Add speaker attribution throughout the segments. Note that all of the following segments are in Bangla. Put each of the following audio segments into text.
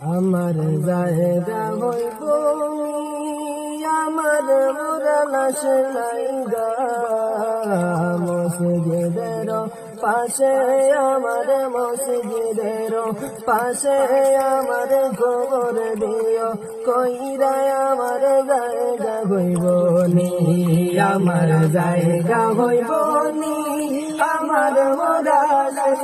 Speaker 1: আমার জায়গা হইব, আমার মুরালাস মসজিদের পাশে আমার, মসজিদের পাশে আমার খবর দিও। কইরা আমার জায়গা হইব নি, আমার জায়গা হইব নি, আমার মুরালাস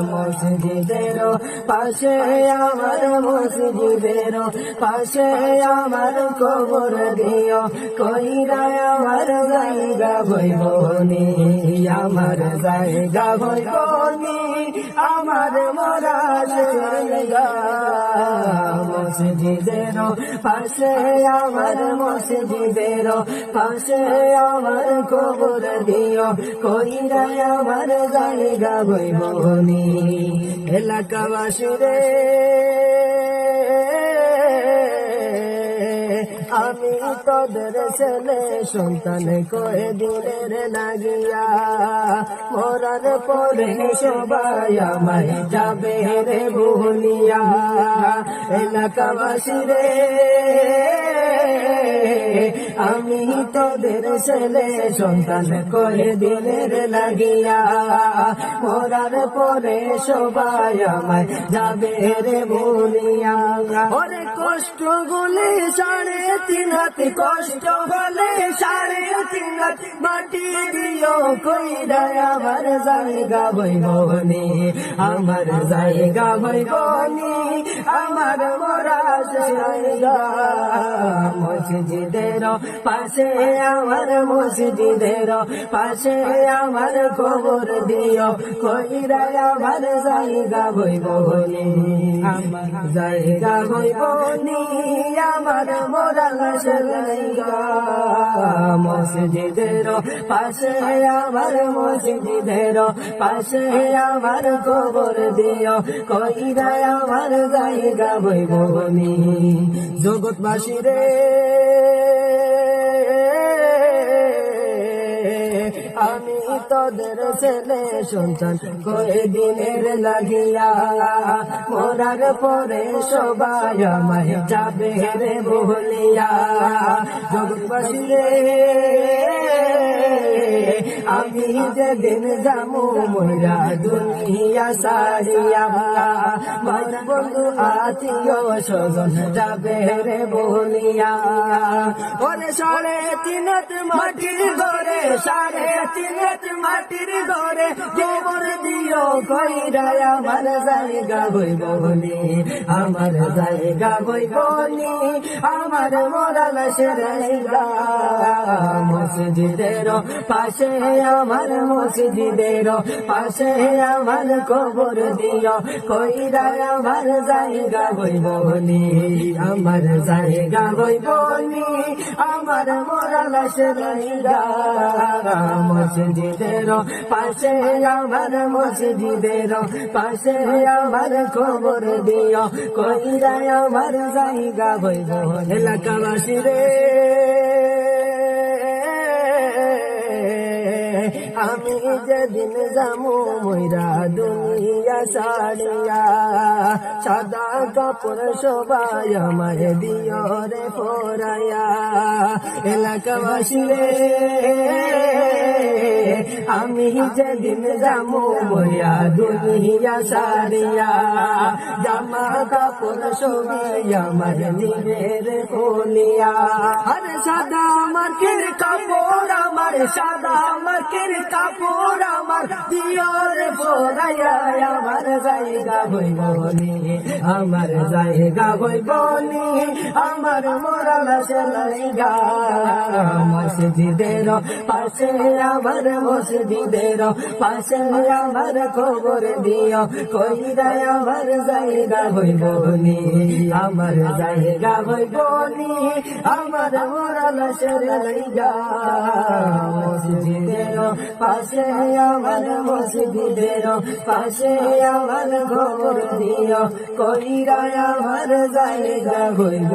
Speaker 1: মসজিদের পাশে আমার মসজিদের পাশে আমার কবর দিও। কইরা আমার জায়গা হইবনি আমার জায়গা হইবনি আমার মরা জায়গা। মসজিদের পাশে আমার মসজিদের পাশে আমার কবর দিও। কইরা আমার জায়গা মোহনী এলাকাবাসী রে আমি তোদের ছেলে, সন্তান কয়ে দিনের লাগিয়া। মরার পরে সবাই আমায় যাবে রে ভুলিয়া এলাকাবাসী রে, আমি তোদের ছেলে, সন্তান করে লাগিয়া। মরার পরে সবাই আমায় যাবে রে বলিয়া। ওরে কষ্ট বলে সাড়ে তিন হাত কষ্ট বলে সাড়ে তিন হাত মাটি দিও কইরা আমার জায়গা বইবনি আমার জায়গা বইবনি আমার মরা জায়গা। মসজিদের পাশে আমার, মসজিদের পাশে আমার খবর দিও কইরা আমার জায়গা হইব বলি আমার জায়গা হইব নি আমার মোরা জায়গা মসজিদের পাশে আমার মসজিদের পাশে আমার খবর দিও। কইরা আমার গাই গাবই নি জগৎবাসী রে। তোদের ছেলে সন্তান কয়ে দিনের লাগিয়া? মরার পরে সবাই আমায় যাবে রে বলিয়া। জগৎবাসী রে। আমি যেদিন যামু মরা দুনিয়া সারিয়া ভাই বন্ধু, আত্মীয় স্বজন যাবে রে বলিয়া। ওরে সাড়ে তিনত মাটির ঘরে, সাড়ে তিনত মাটির ঘরে, গোবর দিও কইরা আমার জায়গা হইব বলি। আমার জায়গা হইব নি আমার মরাল সেরাইগা মসজিদের পাশে আমার মসজিদের পাশে আমার কবর দিও। কইরা আমার জায়গা হইব নি আমার জায়গা হইব নি আমার মরাল সেরাইগা মসজিদের পাশে আমার মসজিদের পাশে আমার খবর দিও। কইরা আমার জায়গা হইব এলাকাবাসী রে। আমি যেদিন যামু ময়রা দুনিয়া সারিয়া সাদা কাপড় সবাই আমায় দিও রে পরায়া এলাকাবাসী রে, আমি যেদিন যামু ময়রা দুনিয়া সারিয়া জামা কাপড় সবাই আমার দিবে রে বলিয়া আরে সাদা মার্কের কাপড় আমার, সাদা মার্কের কাপড় আমার। দিয়র আমার জায়গা হইব নি, আমার জায়গা হইব নি। আমার মরাল জায়গা মসজিদের পাশে, আমার মসজিদের পাশে, আমার খবর দিও। কইরা আমার জায়গা হইব নি, আমার জায়গা হইব নি, আমার মরাল জায়গা মসজিদের পাশে আমার মসজিদের পাশে আমার খবর দিও কইরা আমার জায়গা হইব